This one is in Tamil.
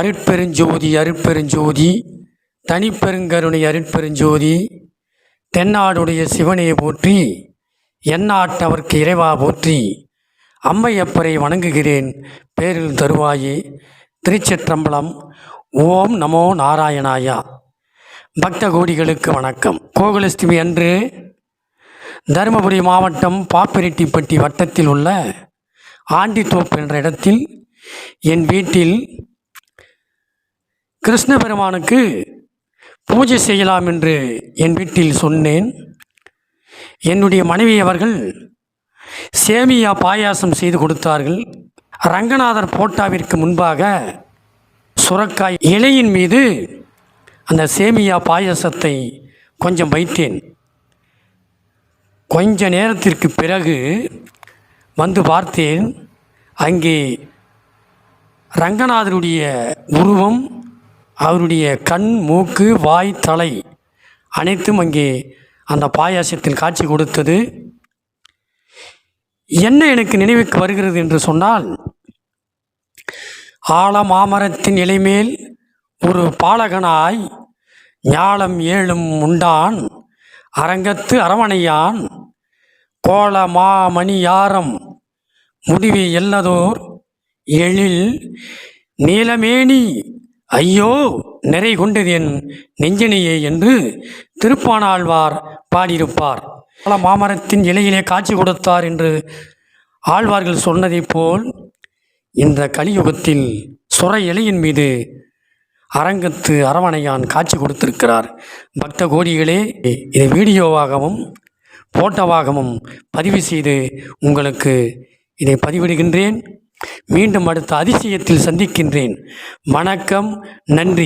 அருட்பெருஞ்சோதி அருட்பெருஞ்சோதி. தனிப்பெருங்கருணை அருட்பெருஞ்சோதி. தென்னாடுடைய சிவனையை போற்றி எந்நாட்டவர்க்கு இறைவா போற்றி அம்மையப்பரை வணங்குகிறேன் பேரில் தருவாயே. திருச்சிற்றம்பலம் ஓம் நமோ நாராயணாயா. பக்த கோடிகளுக்கு வணக்கம். கோகுலஷ்டமி அன்று தருமபுரி மாவட்டம் பாப்பிரெட்டிப்பட்டி வட்டத்தில் உள்ள ஆண்டித்தோப்பு என்ற இடத்தில் என் வீட்டில் கிருஷ்ண பெருமானுக்கு பூஜை செய்யலாம் என்று என் வீட்டில் சொன்னேன். என்னுடைய மனைவி அவர்கள் சேமியா பாயாசம் செய்து கொடுத்தார்கள். ரங்கநாதர் போட்டாவிற்கு முன்பாக சுரக்காய் இலையின் மீது அந்த சேமியா பாயாசத்தை கொஞ்சம் வைத்தேன். கொஞ்ச நேரத்திற்கு பிறகு வந்து பார்த்தேன். அங்கே ரங்கநாதருடைய உருவம் அவருடைய கண் மூக்கு வாய் தலை அனைத்தும் அங்கே அந்த பாயாசத்தில் காட்சி கொடுத்தது. என்ன எனக்கு நினைவுக்கு வருகிறது என்று சொன்னால் ஆலமாமரத்தின் இலைமேல் ஒரு பாலகனாய் ஞாலம் ஏழும் உண்டான் அரங்கத்து அரவணையான் கோல மாமணி யாரம் எல்லதோர் எழில் நீலமேனி ஐயோ நிறை கொண்டது என் நெஞ்சினையே என்று திருப்பானாழ்வார் பாடியிருப்பார். பல மாமரத்தின் இலையிலே காட்சி கொடுத்தார் என்று ஆழ்வார்கள் சொன்னதைப் போல் இந்த கலியுகத்தில் சுர இலையின் மீது அரங்கத்து அரவணையான் காட்சி கொடுத்திருக்கிறார். பக்த கோடிகளே இதை வீடியோவாகவும் போட்டோவாகவும் பதிவு செய்து உங்களுக்கு இதை பதிவிடுகின்றேன். மீண்டும் அடுத்த அதிசயத்தில் சந்திக்கின்றேன். வணக்கம் நன்றி.